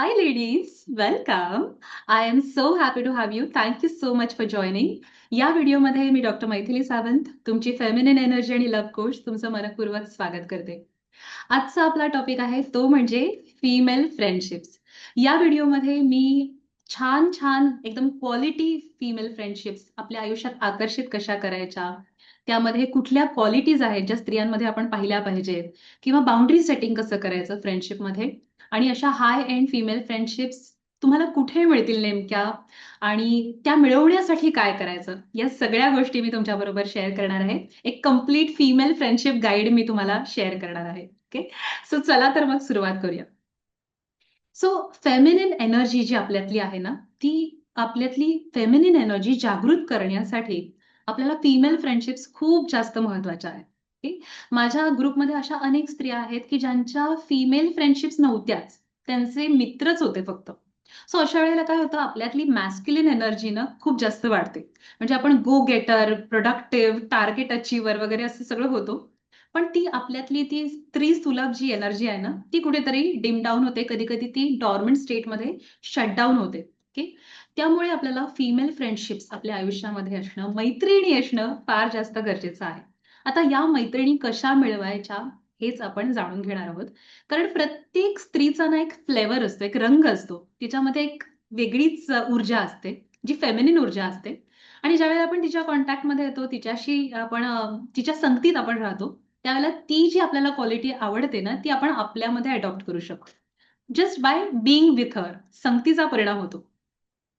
Hi, ladies. Welcome. I am so happy to have you. Thank you so much for joining. या व्हिडिओमध्ये मी doctor Maithili Sawant तुमची feminine energy आणि love coach तुमचं मनपूर्वक स्वागत करते आजचा आपला टॉपिक आहे तो म्हणजे फिमेल फ्रेंडशिप्स या व्हिडिओमध्ये मी छान छान एकदम क्वालिटी फिमेल फ्रेंडशिप्स आपल्या आयुष्यात आकर्षित कशा करायच्या त्यामध्ये कुठल्या क्वालिटीज आहेत ज्या स्त्रियांमध्ये आपण पाहिल्या पाहिजेत किंवा बाउंड्री सेटिंग कसं करायचं फ्रेंडशिपमध्ये आणि अशा हाय एंड फिमेल फ्रेंडशिप्स तुम्हाला कुठे मिळतील नेमक्या? आणि त्या मिळवण्यासाठी काय करायचं? या सगळ्या गोष्टी मी तुमच्या बरोबर शेअर करणार आहे. एक कंप्लीट फिमेल फ्रेंडशिप गाईड मी तुम्हाला शेअर करणार आहे. ओके सो चला तर मग सुरुवात करूया. सो फेमिनिन एनर्जी जी आपल्यातली आहे ना ती आपल्यातली फेमिनिन एनर्जी जागृत करण्यासाठी आपल्याला फिमेल फ्रेंडशिप्स खूप जास्त महत्त्वाच्या आहेत. माझ्या ग्रुपमध्ये अशा अनेक स्त्रिया आहेत की ज्यांच्या फिमेल फ्रेंडशिप्स नव्हत्याच. त्यांचे मित्रच होते फक्त. सो अशा वेळेला काय होतं? आपल्यातली मॅस्क्युलिन एनर्जी ना खूप जास्त वाढते. म्हणजे आपण go getter productive target achiever वगैरे असं सगळं होतो. पण ती आपल्यातली ती स्त्री सुलभ जी एनर्जी आहे ना ती कुठेतरी डिम डाऊन होते. कधी कधी ती डॉर्मेंट स्टेटमध्ये शटडाऊन होते. ओके त्यामुळे आपल्याला फिमेल फ्रेंडशिप्स आपल्या आयुष्यामध्ये असणं मैत्रिणी असणं फार जास्त गरजेचं आहे. आता या मैत्रिणी कशा मिळवायच्या हेच आपण जाणून घेणार आहोत. कारण प्रत्येक स्त्रीचा ना एक फ्लेवर असतो एक रंग असतो. तिच्यामध्ये एक वेगळीच ऊर्जा असते जी फेमिनिन ऊर्जा असते. आणि ज्यावेळेला आपण तिच्या कॉन्टॅक्टमध्ये येतो तिच्याशी आपण तिच्या संगतीत आपण राहतो त्यावेळेला ती जी आपल्याला क्वालिटी आवडते ना ती आपण आपल्यामध्ये अडॉप्ट करू शकतो. Just by being with her संगतीचा परिणाम होतो.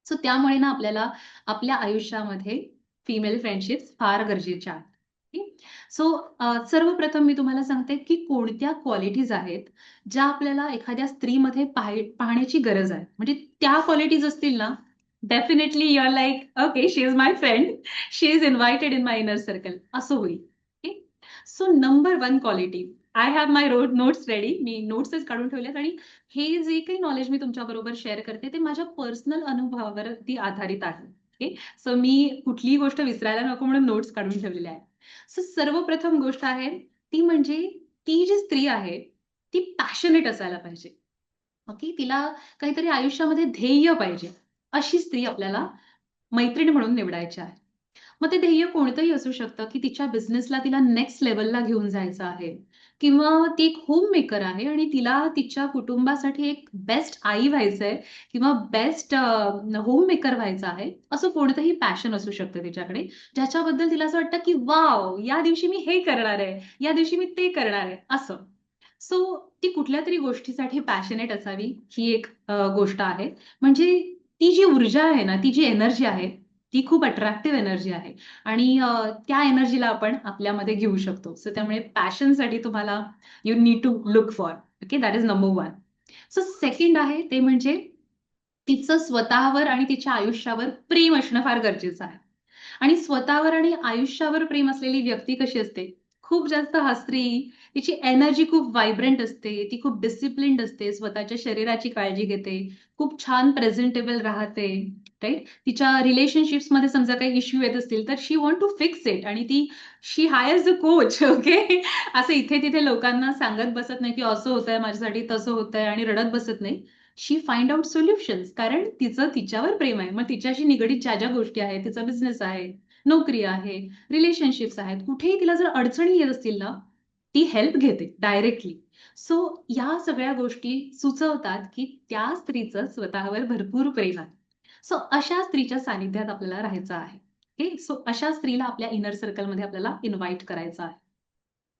सो त्यामुळे ना आपल्याला आपल्या आयुष्यामध्ये फिमेल फ्रेंडशिप्स फार गरजेच्या आहेत. सो सर्वप्रथम मी तुम्हाला सांगते की कोणत्या क्वालिटीज आहेत ज्या आपल्याला एखाद्या स्त्रीमध्ये पाहण्याची गरज आहे. म्हणजे त्या क्वालिटीज असतील ना definitely your like okay she is my friend she is invited in my inner circle असं होईल. Okay so number one quality I have my road notes ready मी नोट्सच काढून ठेवलेत आणि हे जे काही नॉलेज मी तुमच्या बरोबर शेअर करते ते माझ्या पर्सनल अनुभवावरती आधारित आहे. ओके सो मी कुठलीही गोष्ट विसरायला नको म्हणून नोट्स काढून ठेवलेल्या आहेत सो सर्वप्रथम गोष्ट आहे ती म्हणजे ती जी स्त्री आहे ती पॅशनेट असायला पाहिजे. ओके तिला काहीतरी आयुष्यामध्ये ध्येय पाहिजे. अशी स्त्री आपल्याला मैत्रीण म्हणून निवडायची आहे. मग ते ध्येय कोणतंही असू शकतं की तिच्या बिझनेसला तिला नेक्स्ट लेवलला घेऊन जायचं आहे. किंवा ती एक होम मेकर आहे आणि तिला तिच्या कुटुंबासाठी एक बेस्ट आई व्हायचं आहे किंवा बेस्ट होम मेकर व्हायचं आहे असं कोणतंही पॅशन असू शकतं तिच्याकडे. ज्याच्याबद्दल तिला असं वाटतं की वाव या दिवशी मी हे करणार आहे या दिवशी मी ते करणार आहे असं. सो ती कुठल्या तरी गोष्टीसाठी पॅशनेट असावी ही एक गोष्ट आहे. म्हणजे ती जी ऊर्जा आहे ना ती जी एनर्जी आहे ती खूप अट्रॅक्टिव्ह एनर्जी आहे. आणि त्या एनर्जीला आपण आपल्यामध्ये घेऊ शकतो. सो त्यामुळे पॅशनसाठी तुम्हाला you need to look for okay that is number one so second आहे ते म्हणजे तिचं स्वतःवर आणि तिच्या आयुष्यावर प्रेम असणं फार गरजेचं आहे. आणि स्वतःवर आणि आयुष्यावर प्रेम असलेली व्यक्ती कशी असते? खूप जास्त हसरी तिची एनर्जी खूप व्हायब्रंट असते ती खूप डिसिप्लिन्ड असते स्वतःच्या शरीराची काळजी घेते खूप छान प्रेझेंटेबल राहते. राईट तिच्या रिलेशनशिप्समध्ये समजा काही इश्यू येत असतील तर she want to fix it आणि ती she hires a coach okay असं इथे तिथे लोकांना सांगत बसत नाही की असं होतंय माझ्यासाठी तसं होतंय आणि रडत बसत नाही. शी फाइंड आउट सोल्युशन्स कारण तिचं तिच्यावर प्रेम आहे. मग तिच्याशी निगडीत ज्या ज्या गोष्टी आहेत तिचा बिझनेस आहे नोकरी आहे रिलेशनशिप्स आहेत कुठेही तिला जर अडचणी येत असतील ना ती हेल्प घेते डायरेक्टली सो या सगळ्या गोष्टी सुचवतात की त्या स्त्रीचं स्वतःवर भरपूर प्रेम आहे. सो अशा स्त्रीच्या सानिध्यात आपल्याला राहायचं आहे. ओके सो अशा स्त्रीला आपल्या इनर सर्कलमध्ये आपल्याला इन्व्हाइट करायचं आहे.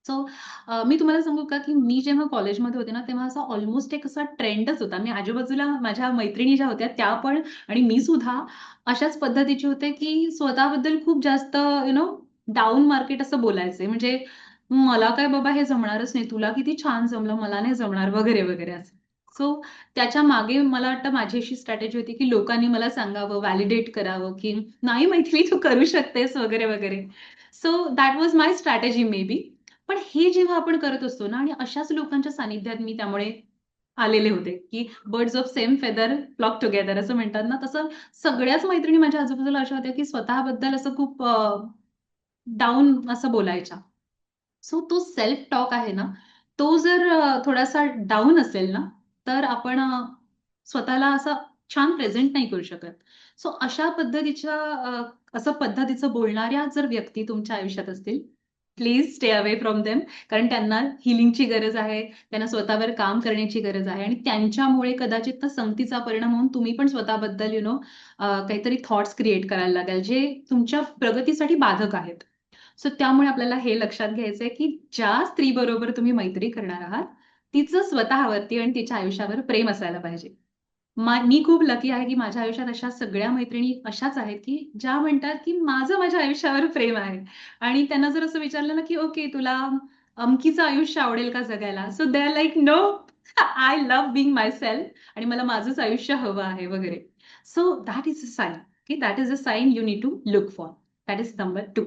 सो मी तुम्हाला सांगू का की मी जेव्हा कॉलेजमध्ये होते ना तेव्हा असा ऑलमोस्ट एक असा ट्रेंडच होता. मी आजूबाजूला माझ्या मैत्रिणी ज्या होत्या त्या पण आणि मी सुद्धा अशाच पद्धतीचे होते की स्वतःबद्दल खूप जास्त यु नो डाऊन मार्केट असं बोलायचे. म्हणजे मला काय बाबा हे जमणारच नाही. तुला किती छान जमलं मला नाही जमणार वगैरे वगैरे असं. सो त्याच्यामागे मला वाटतं माझी अशी स्ट्रॅटेजी होती की लोकांनी मला सांगावं व्हॅलिडेट करावं की नाही मैथिली तू करू शकतेस वगैरे वगैरे. So that was my strategy maybe पण हे जेव्हा आपण करत असतो ना आणि अशाच लोकांच्या सानिध्यात मी त्यामुळे आलेले होते की birds of same feather flock together असं म्हणतात ना. तसं सगळ्याच मैत्रिणी माझ्या आजूबाजूला अशा होत्या की स्वतःबद्दल असं खूप डाऊन असं बोलायच्या. सो तो सेल्फ टॉक आहे ना तो जर थोडासा डाऊन असेल ना तर आपण स्वतःला असं छान प्रेझेंट नाही करू शकत. सो अशा पद्धतीच्या असं पद्धतीचं बोलणाऱ्या जर व्यक्ती तुमच्या आयुष्यात असतील, please stay away from them. कारण त्यांना हिलिंगची गरज आहे. त्यांना स्वतःवर काम करण्याची गरज आहे आणि त्यांच्यामुळे कदाचित ना संगतीचा परिणाम होऊन तुम्ही पण स्वतःबद्दल यु नो काहीतरी थॉट्स क्रिएट करायला लागेल जे तुमच्या प्रगतीसाठी बाधक आहेत. सो त्यामुळे आपल्याला हे लक्षात घ्यायचंय, की ज्या स्त्रीबरोबर तुम्ही मैत्री करणार आहात, तिचं स्वतःवरती आणि तिच्या आयुष्यावर प्रेम असायला पाहिजे. मी खूप लकी आहे, की माझ्या आयुष्यात अशा सगळ्या मैत्रिणी अशाच आहेत, की ज्या म्हणतात, की माझं माझ्या आयुष्यावर प्रेम आहे. आणि त्यांना जर असं विचारलं ना, की "ओके, तुला अमकीचं आयुष्य आवडेल का जगायला?" So they are like "no, I love my self आणि मला माझंच आयुष्य हवं आहे" वगैरे. So that is a sign की that is a sign you need to look for. That is number two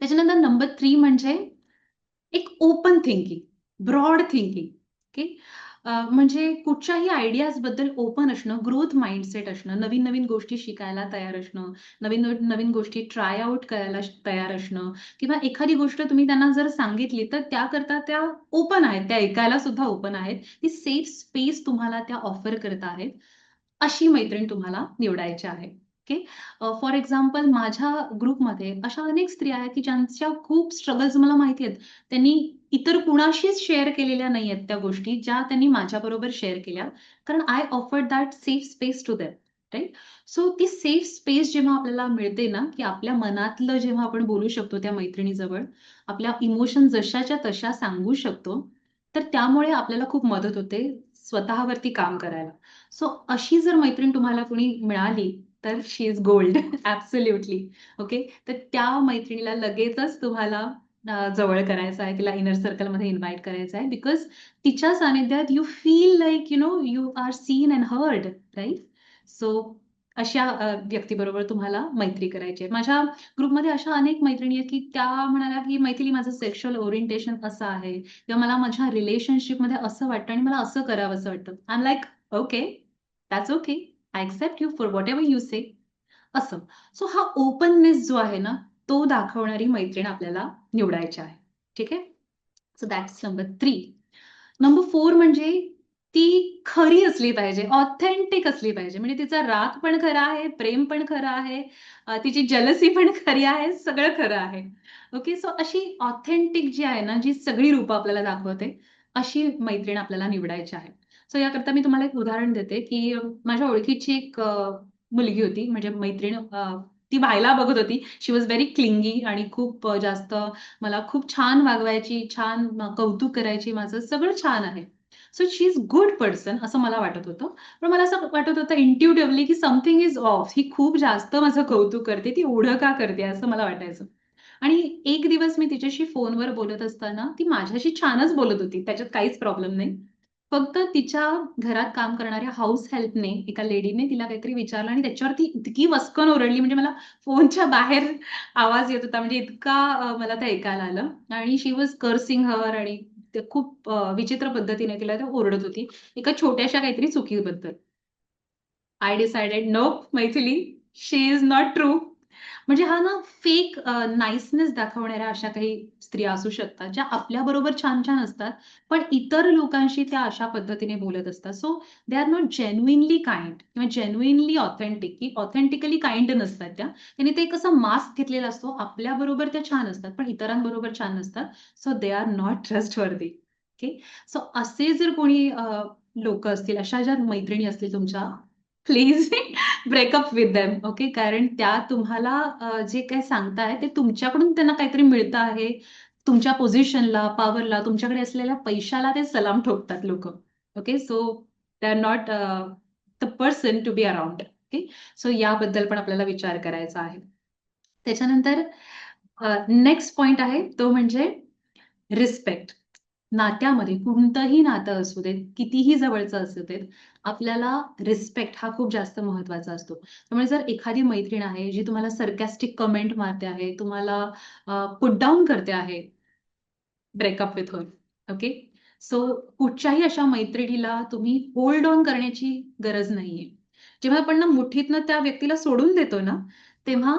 त्याच्यानंतर नंबर थ्री म्हणजे एक open thinking, broad thinking, okay. म्हणजे कुठच्याही आयडियाजबद्दल ओपन असणं, ग्रोथ माइंडसेट असणं, नवीन-नवीन गोष्टी शिकायला तयार असणं, नवीन-नवीन गोष्टी ट्राय आउट करायला तयार असणं किंवा एखादी गोष्ट तुम्ही त्यांना जर सांगितली, तर त्याकरता त्या ओपन आहेत. त्या ऐकायला सुद्धा ओपन आहेत. ती सेफ स्पेस तुम्हाला त्या ऑफर करत आहेत. अशी मैत्रीण तुम्हाला निवडायची आहे. ओके. फॉर एक्झाम्पल माझ्या ग्रुपमध्ये अशा अनेक स्त्रिया आहेत, की ज्यांच्या खूप स्ट्रगल्स मला माहिती आहेत. त्यांनी इतर कुणाशीच शेअर केलेल्या नाहीयेत त्या गोष्टी, ज्या त्यांनी माझ्याबरोबर शेअर केल्या. कारण I offer that safe space to them right so ती सेफ स्पेस जेव्हा आपल्याला मिळते ना, की आपल्या मनातलं जेव्हा आपण बोलू शकतो त्या मैत्रिणीजवळ, आपल्या इमोशन जशाच्या तशा सांगू शकतो, तर त्यामुळे आपल्याला खूप मदत होते स्वतःवरती काम करायला. सो अशी जर मैत्रीण तुम्हाला कुणी मिळाली, तर she is gold. Absolutely okay. तर त्या मैत्रिणीला लगेचच तुम्हाला जवळ करायचं आहे. तिला इनर सर्कलमध्ये इन्व्हाइट करायचं आहे. बिकॉज तिच्या सानिध्यात you feel like you know you are seen and heard, right so अशा व्यक्तीबरोबर तुम्हाला मैत्री करायची आहे. माझ्या ग्रुपमध्ये अशा अनेक मैत्रिणी आहेत, की त्या म्हणाल्या, की "मैथिली माझं सेक्शुअल ओरिएंटेशन असं आहे किंवा मला माझ्या रिलेशनशिपमध्ये असं वाटतं आणि मला असं करावंसं वाटतं." I am like, "okay, that's okay. I accept you for whatever you say." असं. सो हा ओपननेस जो आहे ना, तो दाखवणारी मैत्रीण आपल्याला निवडायची आहे. ठीक आहे? So that's number three number four म्हणजे ती खरी असली पाहिजे, ऑथेंटिक असली पाहिजे. म्हणजे तिचा राग पण खरा आहे, प्रेम पण खरं आहे, तिची जलसी पण खरी आहे, सगळं खरं आहे. ओके. सो अशी ऑथेंटिक जी आहे ना, जी सगळी रूपं आपल्याला दाखवते, अशी मैत्रीण आपल्याला निवडायची आहे. सो याकरता मी तुम्हाला एक उदाहरण देते, की माझ्या ओळखीची एक मुलगी होती म्हणजे मैत्रीण ती व्हायला बघत होती. शी वॉज व्हेरी क्लिंगी आणि खूप जास्त मला खूप छान वागवायची, छान कौतुक करायची माझं, सगळं छान आहे. So she is good person असं मला वाटत होतं. पण मला असं वाटत होतं इंट्युटिव्हली, की समथिंग इज ऑफ. ही खूप जास्त माझं कौतुक करते. ती ओढ का करते असं मला वाटायचं. आणि एक दिवस मी तिच्याशी फोनवर बोलत असताना ती माझ्याशी छानच बोलत होती. त्याच्यात काहीच प्रॉब्लेम नाही. फक्त तिच्या घरात काम करणाऱ्या हाऊस हेल्पने, एका लेडीने तिला काहीतरी विचारलं आणि त्याच्यावरती इतकी वस्कन ओरडली म्हणजे मला फोनच्या बाहेर आवाज येत होता. म्हणजे इतका मला ते ऐकायला आलं आणि शी वॉज कर्सिंग हर आणि ते खूप विचित्र पद्धतीने तिला ते ओरडत होती. एका छोट्याशा काहीतरी चुकीबद्दल. I decided no Maithili, she is not true. म्हणजे हा ना फेक नाईसनेस दाखवणाऱ्या अशा काही स्त्रिया असू शकतात, ज्या आपल्याबरोबर छान-छान असतात, पण इतर लोकांशी त्या अशा पद्धतीने बोलत असतात. So they are not genuinely kind किंवा जेन्युइनली ऑथेंटिक, की ऑथेंटिकली काइंड नसतात त्या. त्यांनी ते एक मास्क घेतलेला असतो. आपल्याबरोबर त्या छान असतात, पण इतरांबरोबर छान नसतात. So they are not trustworthy okay. So असे जर कोणी लोक असतील, अशा ज्या मैत्रिणी असतील तुमच्या, please break up with them. Okay. कारण त्या तुम्हाला जे काही सांगताय ते तुमच्याकडून त्यांना काहीतरी मिळतं आहे. तुमच्या पोझिशनला, पॉवरला, तुमच्याकडे असलेल्या पैशाला ते सलाम ठोकतात लोक okay. So they are not the person to be around. Okay. So याबद्दल पण आपल्याला विचार करायचा आहे. त्याच्यानंतर नेक्स्ट पॉइंट आहे तो म्हणजे रिस्पेक्ट. नात्यामध्ये कोणतंही नातं असू देत, कितीही जवळचं असू देत, आपल्याला रिस्पेक्ट हा खूप जास्त महत्त्वाचा असतो. त्यामुळे जर एखादी मैत्रीण आहे, जी तुम्हाला सरकॅस्टिक कमेंट मारते आहे, तुम्हाला पुट डाऊन करते आहे, break up with her. Okay. So कुठच्याही अशा मैत्रिणीला तुम्ही होल्ड ऑन करण्याची गरज नाहीये. जेव्हा आपण ना मुठीतनं त्या व्यक्तीला सोडून देतो ना, तेव्हा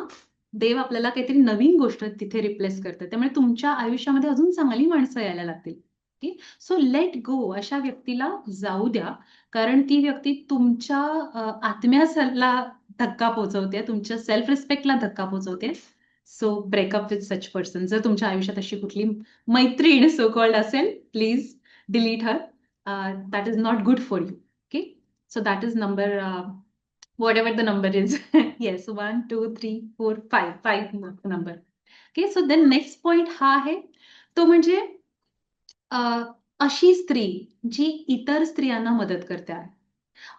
देव आपल्याला काहीतरी नवीन गोष्ट तिथे रिप्लेस करतं. त्यामुळे तुमच्या आयुष्यामध्ये अजून चांगली माणसं यायला लागतील. व्यक्ती. सो लेट गो अशा व्यक्तीला जाऊ द्या. कारण ती व्यक्ती तुमच्या आत्म्याला धक्का पोहोचवते तुमच्या सेल्फ रिस्पेक्टला धक्का पोहोचवते. So break up with such person जर तुमच्या आयुष्यात अशी कुठली मैत्रीण सो कॉल्ड असेल please delete her that is not good for you okay so that is number whatever the number is yes one two three four five five number okay so then next point हा आहे. तो म्हणजे अ, अशी स्त्री जी इतर स्त्रियांना मदत करते आहे.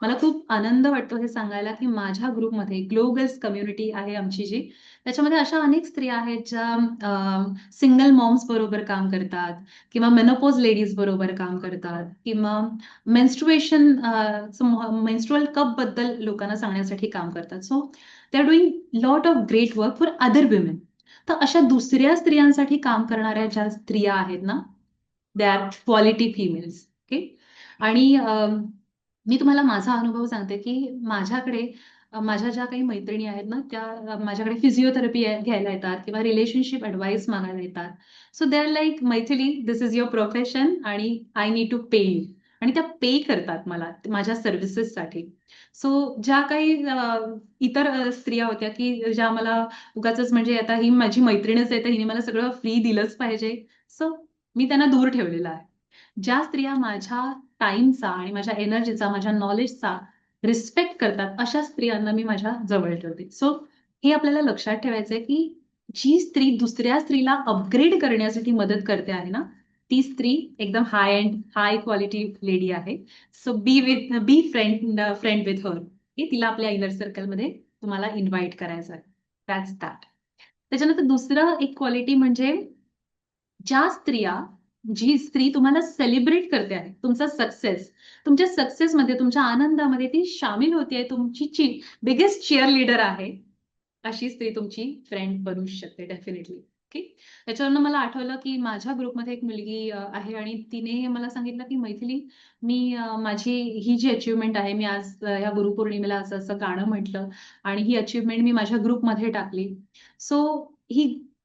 मला खूप आनंद वाटतो हे सांगायला की माझ्या ग्रुपमध्ये ग्लो गर्ल्स कम्युनिटी आहे आमची जी. त्याच्यामध्ये अशा अनेक स्त्रिया आहेत ज्या सिंगल मॉम्स बरोबर काम करतात किंवा मेनोपोज लेडीज बरोबर काम करतात किंवा मेन्स्ट्रुएशन मेन्स्ट्रुअल कपबद्दल लोकांना सांगण्यासाठी काम करतात. So they are doing lot of great work for other women तर अशा दुसऱ्या स्त्रियांसाठी काम करणाऱ्या ज्या स्त्रिया आहेत ना they are quality females okay आणि मी तुम्हाला माझा अनुभव सांगते की माझ्याकडे माझ्या ज्या काही मैत्रिणी आहेत ना त्या माझ्याकडे फिजिओथेरपी घ्यायला येतात किंवा रिलेशनशिप ऍडवाइस मागायला येतात. So they are like Maithili this is your profession आणि I need to pay you आणि त्या पे करतात मला माझ्या सर्व्हिसेससाठी सो ज्या काही इतर स्त्रिया होत्या की ज्या मला उगाच म्हणजे आता ही माझी मैत्रीणच आहे तर हिने मला सगळं फ्री दिलंच पाहिजे. सो मी त्यांना दूर ठेवलेलं आहे. ज्या स्त्रिया माझ्या टाइमचा आणि माझ्या एनर्जीचा माझ्या नॉलेजचा रिस्पेक्ट करतात अशा स्त्रियांना मी माझ्या जवळ ठेवते. सो हे आपल्याला लक्षात ठेवायचंय की जी स्त्री दुसऱ्या स्त्रीला अपग्रेड करण्यासाठी मदत करते आहे ना ती स्त्री एकदम high and high quality lady आहे. So be with be friend friend with her हे तिला आपल्या इनर सर्कलमध्ये तुम्हाला इन्व्हाइट करायचं आहे दॅट्स दॅट त्याच्यानंतर दुसरं एक क्वालिटी म्हणजे ज्या स्त्रिया जी स्त्री तुम्हाला सेलिब्रेट करते आहे तुमचा सक्सेस तुमच्या सक्सेसमध्ये तुमच्या आनंदामध्ये ती सामील होते तुमची ची बिगेस्ट चिअर लीडर आहे अशी स्त्री तुमची फ्रेंड बनू शकते डेफिनेटली ओके त्याच्यावरनं मला आठवलं की माझ्या ग्रुपमध्ये एक मुलगी आहे आणि तिने मला सांगितलं की मैथिली मी माझी ही जी अचिव्हमेंट आहे मी आज या गुरुपौर्णिमेला असं असं गाणं म्हटलं आणि ही अचिव्हमेंट मी माझ्या ग्रुपमध्ये टाकली. सो ही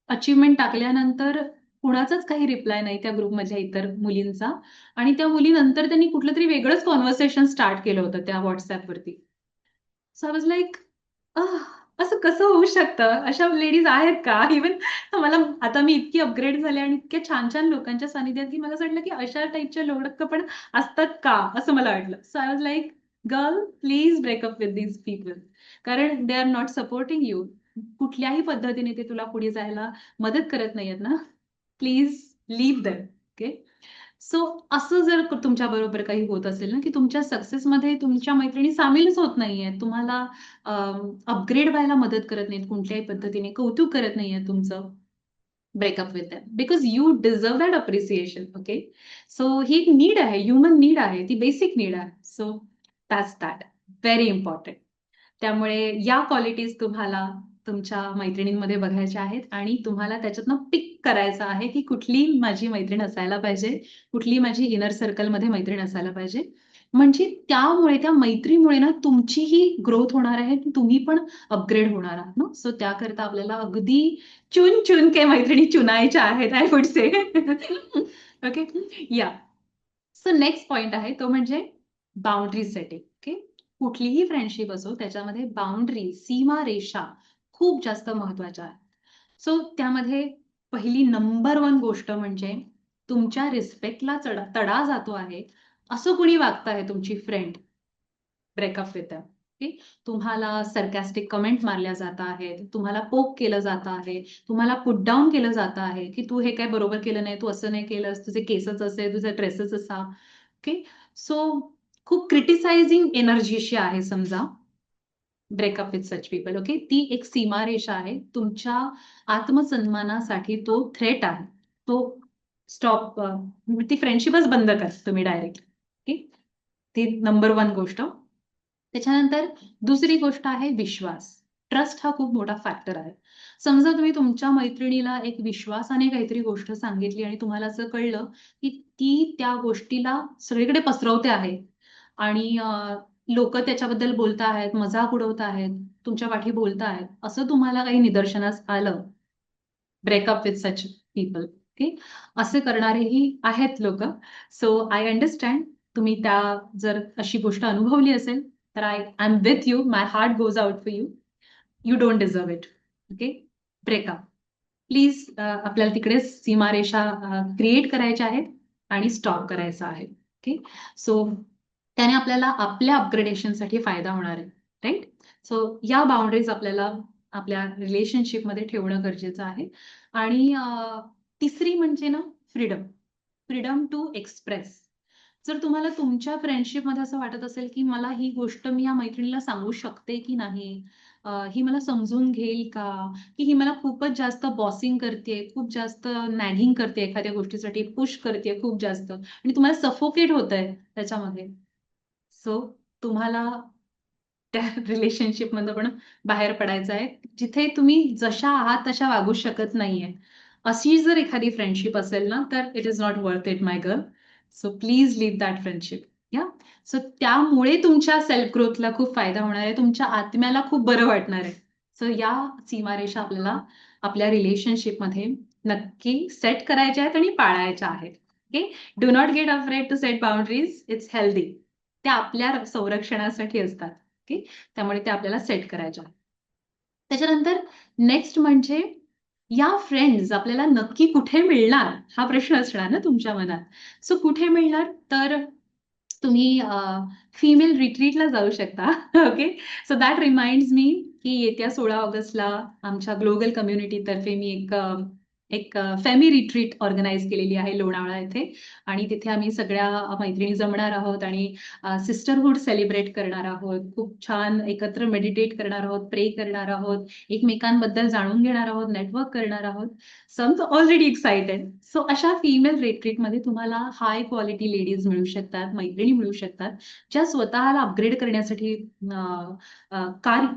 अचिव्हमेंट टाकल्यानंतर कुणाचाच काही रिप्लाय नाही त्या ग्रुपमधल्या इतर मुलींचा. आणि त्या मुलीनंतर त्यांनी कुठलं तरी वेगळंच कॉन्व्हर्सेशन स्टार्ट केलं होतं त्या व्हॉट्सअपवरती सो आय वॉज लाईक असं कसं होऊ शकतं? अशा लेडीज आहेत का? इवन मला आता मी इतकी अपग्रेड झाले आणि इतक्या छान छान लोकांच्या सानिध्यात की मला असं वाटलं की अशा टाईपच्या लोक पण असतात का? असं मला वाटलं. So I was like girl please break up with these people कारण they are not supporting you कुठल्याही पद्धतीने ते तुला पुढे जायला मदत करत नाहीयेत ना? Please leave them okay so असं जर तुमच्या बरोबर काही होत असेल ना की तुमच्या सक्सेसमध्ये तुमच्या मैत्रिणी सामीलच होत नाहीये तुम्हाला अपग्रेड व्हायला मदत करत नाहीत कोणत्याही पद्धतीने कौतुक करत नाहीये तुमचं break up with them because you deserve that appreciation okay so ही एक नीड आहे ह्युमन नीड आहे ती बेसिक नीड आहे. So that's that very important त्यामुळे या क्वालिटीज तुम्हाला तुमच्या मैत्रिणींमध्ये बघायच्या आहेत आणि तुम्हाला त्याच्यातनं पिक करायचं आहे की कुठली माझी मैत्रीण असायला पाहिजे कुठली माझी इनर सर्कलमध्ये मैत्रीण असायला पाहिजे. म्हणजे त्यामुळे त्या मैत्रीमुळे ना तुमचीही ग्रोथ होणार आहे तुम्ही पण अपग्रेड होणार आहात ना. सो त्याकरता आपल्याला अगदी चुन चुन के मैत्रिणी चुनायच्या आहेत I would say okay yeah so next point आहे तो म्हणजे बाउंड्री सेटिंग ओके कुठलीही फ्रेंडशिप असो त्याच्यामध्ये बाउंड्री सीमा रेषा खूप जास्त महत्त्वाच्या आहेत. सो त्यामध्ये पहिली नंबर वन गोष्ट म्हणजे तुमच्या रिस्पेक्टला चढा तडा जातो आहे असं कुणी वागताय तुमची फ्रेंड ब्रेकअप विथ तुम्हाला सरकॅस्टिक कमेंट मारल्या जात आहेत तुम्हाला पोक केलं जात आहे तुम्हाला पुट डाऊन केलं जात आहे की तू हे काय बरोबर केलं नाही तू असं नाही केलंस तुझे केसच असे तुझे ड्रेसेस असा. ओके सो खूप क्रिटिसाइजिंग एनर्जीशी आहे समजा. Break up with such people okay ती एक सीमारेषा आहे. तुमच्या आत्मसन्मानासाठी तो थ्रेट आहे. तो स्टॉप ती फ्रेंडशिपच बंद कर तुम्ही डायरेक्ट ओके ती नंबर वन गोष्ट. त्याच्यानंतर दुसरी गोष्ट आहे विश्वास. ट्रस्ट हा खूप मोठा फॅक्टर आहे. समजा तुम्ही तुमच्या मैत्रिणीला एक विश्वासाने काहीतरी गोष्ट सांगितली आणि तुम्हाला असं कळलं की ती त्या गोष्टीला सगळीकडे पसरवते आहे. आणि लोक त्याच्याबद्दल बोलत आहेत मजाक उडवत आहेत तुमच्या पाठी बोलत आहेत असं तुम्हाला काही निदर्शनास आलं? Break up with such people okay असे करणारेही आहेत लोक. सो आय अंडरस्टँड तुम्ही त्या जर अशी गोष्ट अनुभवली असेल तर I I am with you my heart goes out for you you don't deserve it okay break up please आपल्याला तिकडे सीमारेषा uh, क्रिएट करायच्या आहेत आणि स्टॉप करायचा आहे ओके सो त्याने आपल्याला आपल्या अपग्रेडेशनसाठी फायदा होणार आहे राईट सो या बाउंड्रीज आपल्याला आपल्या रिलेशनशिपमध्ये ठेवणं गरजेचं आहे. आणि तिसरी म्हणजे ना फ्रीडम फ्रीडम टू एक्सप्रेस जर तुम्हाला तुमच्या फ्रेंडशिपमध्ये असं वाटत असेल की मला ही गोष्ट मी या मैत्रिणीला सांगू शकते की नाही ही मला समजून घेईल का की ही मला खूपच जास्त बॉसिंग करते खूप जास्त नॅगिंग करते एखाद्या गोष्टीसाठी पुश करते खूप जास्त. आणि तुम्हाला सफोकेट होत आहे त्याच्यामध्ये. सो तुम्हाला त्या रिलेशनशिपमध्ये पण बाहेर पडायचं आहे. जिथे तुम्ही जशा आहात तशा वागू शकत नाहीये. अशी जर एखादी फ्रेंडशिप असेल ना तर it is not worth it my girl so please leave that friendship yeah so त्यामुळे तुमच्या सेल्फ ग्रोथला खूप फायदा होणार आहे. तुमच्या आत्म्याला खूप बरं वाटणार आहे. सो या सीमारेषा आपल्याला आपल्या रिलेशनशिपमध्ये नक्की सेट करायच्या आहेत आणि पाळायच्या आहेत. Okay do not get afraid to set boundaries it's healthy त्या आपल्या संरक्षणासाठी असतात. ओके? त्यामुळे ते आपल्याला सेट करायच्या. त्याच्यानंतर नेक्स्ट म्हणजे या फ्रेंड्स आपल्याला नक्की कुठे मिळणार? हा प्रश्न असणार ना तुमच्या मनात. सो कुठे मिळणार? तर तुम्ही फिमेल रिट्रीटला जाऊ शकता. Okay? So that remind me की येत्या सोळा ऑगस्टला आमच्या ग्लोबल कम्युनिटीतर्फे मी एक एक फॅमिली रिट्रीट ऑर्गनाईज केलेली आहे लोणावळा येथे. आणि तिथे आम्ही सगळ्या मैत्रिणी जमणार आहोत आणि सिस्टरहूड सेलिब्रेट करणार आहोत. खूप छान एकत्र मेडिटेट करणार आहोत प्रे करणार आहोत. एकमेकांबद्दल जाणून घेणार आहोत नेटवर्क करणार आहोत. सम ऑलरेडी एक्साइटेड सो अशा फिमेल रिट्रीटमध्ये तुम्हाला हाय क्वालिटी लेडीज मिळू शकतात मैत्रिणी मिळू शकतात ज्या स्वतःला अपग्रेड करण्यासाठी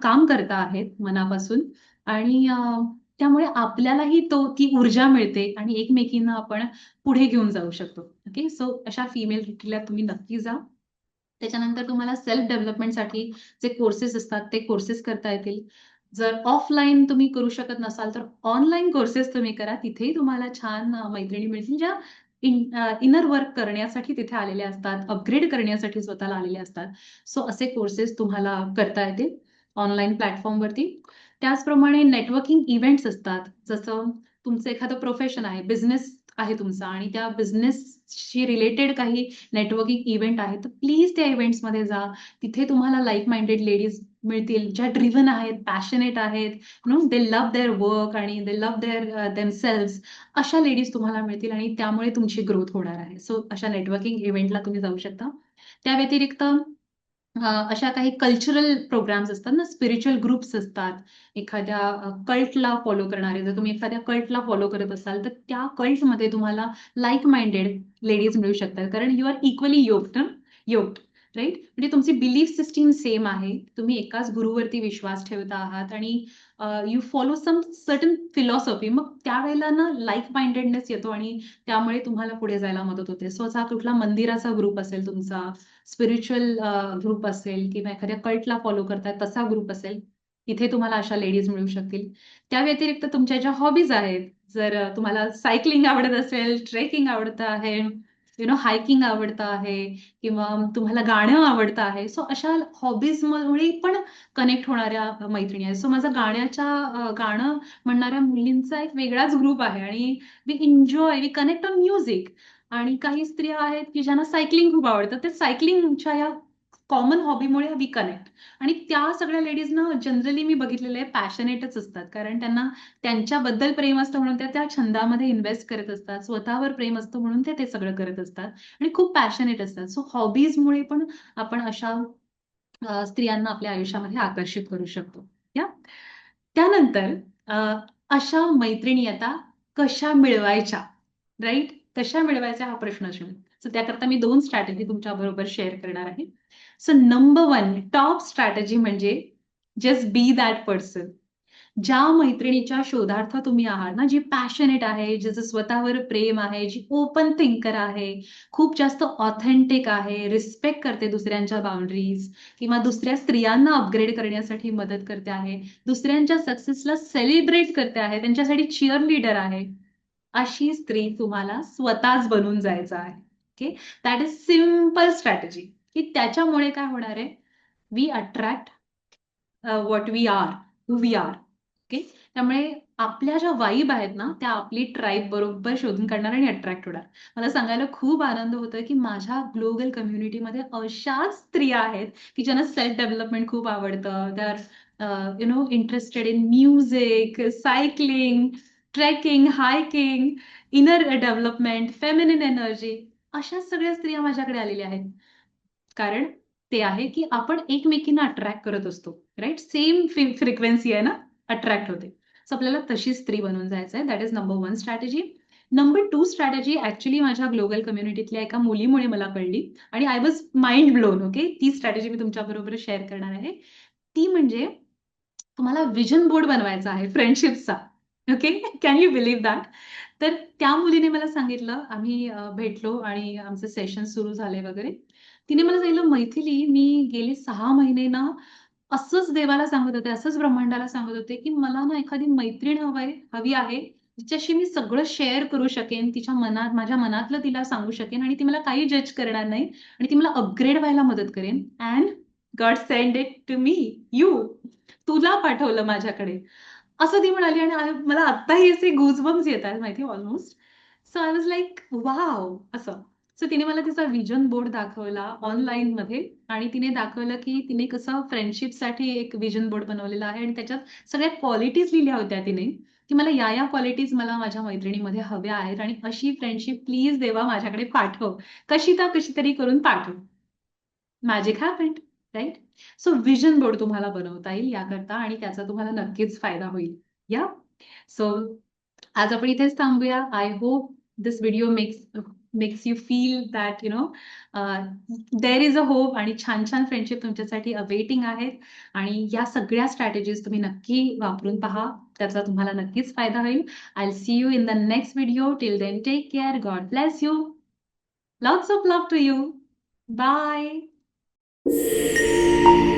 काम करता आहेत मनापासून. आणि त्यामुळे आपल्यालाही तो ती ऊर्जा मिळते आणि एकमेकींना आपण पुढे घेऊन जाऊ शकतो. ओके सो अशा फिमेल रिट्रीटला तुम्ही नक्की जा. त्याच्यानंतर तुम्हाला सेल्फ डेव्हलपमेंटसाठी जे कोर्सेस असतात ते कोर्सेस करता येतील. जर ऑफलाईन तुम्ही करू शकत नसाल तर ऑनलाईन कोर्सेस तुम्ही करा. तिथेही तुम्हाला छान मैत्रिणी मिळतील ज्या इनर वर्क करण्यासाठी तिथे आलेले असतात अपग्रेड करण्यासाठी स्वतःला आलेले असतात. सो असे कोर्सेस तुम्हाला करता येतील ऑनलाईन प्लॅटफॉर्मवरती त्याचप्रमाणे नेटवर्किंग इव्हेंट्स असतात. जसं तुमचं एखादं प्रोफेशन आहे बिझनेस आहे तुमचा आणि त्या बिझनेसशी रिलेटेड काही नेटवर्किंग इव्हेंट आहे तर प्लीज त्या इव्हेंट्समध्ये जा. तिथे तुम्हाला लाईक माइंडेड लेडीज मिळतील ज्या ड्रिव्हन आहेत पॅशनेट आहेत. No they love their work आणि दे लव देअर देमसेल्स अशा लेडीज तुम्हाला मिळतील आणि त्यामुळे तुमची ग्रोथ होणार आहे. सो अशा नेटवर्किंग इव्हेंटला तुम्ही जाऊ शकता. त्या व्यतिरिक्त अशा काही कल्चरल प्रोग्राम्स असतात ना स्पिरिच्युअल ग्रुप्स असतात. एखाद्या कल्टला फॉलो करणारे जर तुम्ही एखाद्या कल्टला फॉलो करत असाल तर त्या कल्टमध्ये तुम्हाला लाईक माइंडेड लेडीज मिळू शकतात. कारण you are equally yoked yoked right म्हणजे तुमची बिलीफ सिस्टीम सेम आहे. तुम्ही एकाच गुरुवरती विश्वास ठेवता आहात आणि you follow some certain philosophy मग त्यावेळेला ना लाईक माइंडेडनेस येतो आणि त्यामुळे तुम्हाला पुढे जायला मदत होते. सो असा कुठला मंदिराचा ग्रुप असेल तुमचा स्पिरिच्युअल ग्रुप असेल किंवा एखाद्या कल्टला फॉलो करताय तसा ग्रुप असेल इथे तुम्हाला अशा लेडीज मिळू शकतील. त्या व्यतिरिक्त तुमच्या ज्या हॉबीज आहेत जर तुम्हाला सायकलिंग आवडत असेल ट्रेकिंग आवडत आहे यु नो हायकिंग आवडतं आहे किंवा तुम्हाला गाणं आवडतं आहे. सो अशा हॉबीजमुळे पण कनेक्ट होणाऱ्या मैत्रिणी आहेत. सो माझा गाण्याच्या गाणं म्हणणाऱ्या मुलींचा एक वेगळाच ग्रुप आहे आणि we enjoy we connect on music आणि काही स्त्रिया आहेत की ज्यांना सायकलिंग खूप आवडतं. ते सायकलिंगच्या या कॉमन हॉबीमुळे वी कनेक्ट आणि त्या सगळ्या लेडीजना जनरली मी बघितलेले आहे पॅशनेटच असतात. कारण त्यांना त्यांच्याबद्दल प्रेम असतं म्हणून त्या त्या छंदामध्ये इन्व्हेस्ट करत असतात. स्वतःवर प्रेम असतं म्हणून ते ते सगळं करत असतात. आणि खूप पॅशनेट असतात. सो हॉबीजमुळे पण आपण अशा स्त्रियांना आपल्या आयुष्यामध्ये आकर्षित करू शकतो. या? त्यानंतर अशा मैत्रिणी आता कशा मिळवायच्या? राईट कशा मिळवायचा हा प्रश्न असेल. सो त्याकरता मी दोन स्ट्रॅटेजी तुमच्या बरोबर शेअर करणार आहे. So number one top strategy म्हणजे जस्ट बी दॅट पर्सन ज्या मैत्रिणीच्या शोधार्थ तुम्ही आहात ना जी पॅशनेट आहे ज्याचं स्वतःवर प्रेम आहे जी ओपन थिंकर आहे खूप जास्त ऑथेंटिक आहे रिस्पेक्ट करते दुसऱ्यांच्या बाउंड्रीज किंवा दुसऱ्या स्त्रियांना अपग्रेड करण्यासाठी मदत करते आहे दुसऱ्यांच्या सक्सेसला सेलिब्रेट करते आहे त्यांच्यासाठी चिअर लीडर आहे अशी स्त्री तुम्हाला स्वतःच बनून जायचं आहे. Okay that is simple strategy की त्याच्यामुळे काय होणार आहे? We attract what we are who we are okay त्यामुळे आपल्या ज्या वाईब आहेत ना त्या आपली ट्राईब बरोबर शोधून काढणार आणि अट्रॅक्ट होणार. मला सांगायला खूप आनंद होतो की माझ्या ग्लोबल कम्युनिटीमध्ये अशाच स्त्रिया आहेत की ज्यांना सेल्फ डेव्हलपमेंट खूप आवडतं. त्या you know interested in music cycling trekking hiking inner development feminine energy अशा सगळ्या स्त्रिया माझ्याकडे आलेल्या आहेत. कारण ते आहे की आपण एकमेकींना अट्रॅक्ट करत असतो राईट सेम फ्रिक्वेन्सी आहे ना अट्रॅक्ट होते. सो आपल्याला तशी स्त्री बनवून जायचं आहे that is number one strategy number two strategy actually माझ्या ग्लोबल कम्युनिटीतल्या एका मुलीमुळे मला कळली. आणि I was mind blown okay ती स्ट्रॅटेजी मी तुमच्याबरोबर शेअर करणार आहे. ती म्हणजे तुम्हाला विजन बोर्ड बनवायचा आहे फ्रेंडशिपचा okay can you believe that तर त्या मुलीने मला सांगितलं आम्ही भेटलो आणि आमचे सेशन सुरू झाले वगैरे. तिने मला सांगितलं मैथिली मी गेले सहा महिने ना असंच देवाला सांगत होते असंच ब्रह्मांडाला सांगत होते की मला ना एखादी मैत्रीण हवाय हवी आहे तिच्याशी मी सगळं शेअर करू शकेन तिच्या मनात माझ्या मनातलं तिला सांगू शकेन आणि ती मला काही जज करणार नाही आणि ती मला अपग्रेड व्हायला मदत करेन. And God send it to me you तुला पाठवलं माझ्याकडे. असं ती म्हणाली आणि मला आत्ताही असे गुजबम्स येत आहेत माहिती almost so I was like wow असं. सो तिने मला तिचा विजन बोर्ड दाखवला ऑनलाईन मध्ये आणि तिने दाखवलं की तिने कसं फ्रेंडशिपसाठी एक विजन बोर्ड बनवलेला आहे आणि त्याच्यात सगळ्या क्वालिटीज लिहिल्या होत्या तिने. की मला या या क्वालिटीज मला माझ्या मैत्रिणीमध्ये हव्या आहेत आणि अशी फ्रेंडशिप प्लीज देवा माझ्याकडे पाठव. कशी तर कशी तरी करून पाठव. Magic happened right so vision board तुम्हाला बनवता येईल याकरता आणि त्याचा तुम्हाला नक्कीच फायदा होईल. या सो आज आपण इथेच थांबूया. I hope this video makes makes you feel that you know there is a hope आणि छान छान फ्रेंडशिप तुमच्यासाठी अवेटिंग आहेत. आणि या सगळ्या स्ट्रॅटेजीज तुम्ही नक्की वापरून पहा. त्याचा तुम्हाला नक्कीच फायदा होईल. I see you in the next video till then take care God bless you lots of love to you bye Música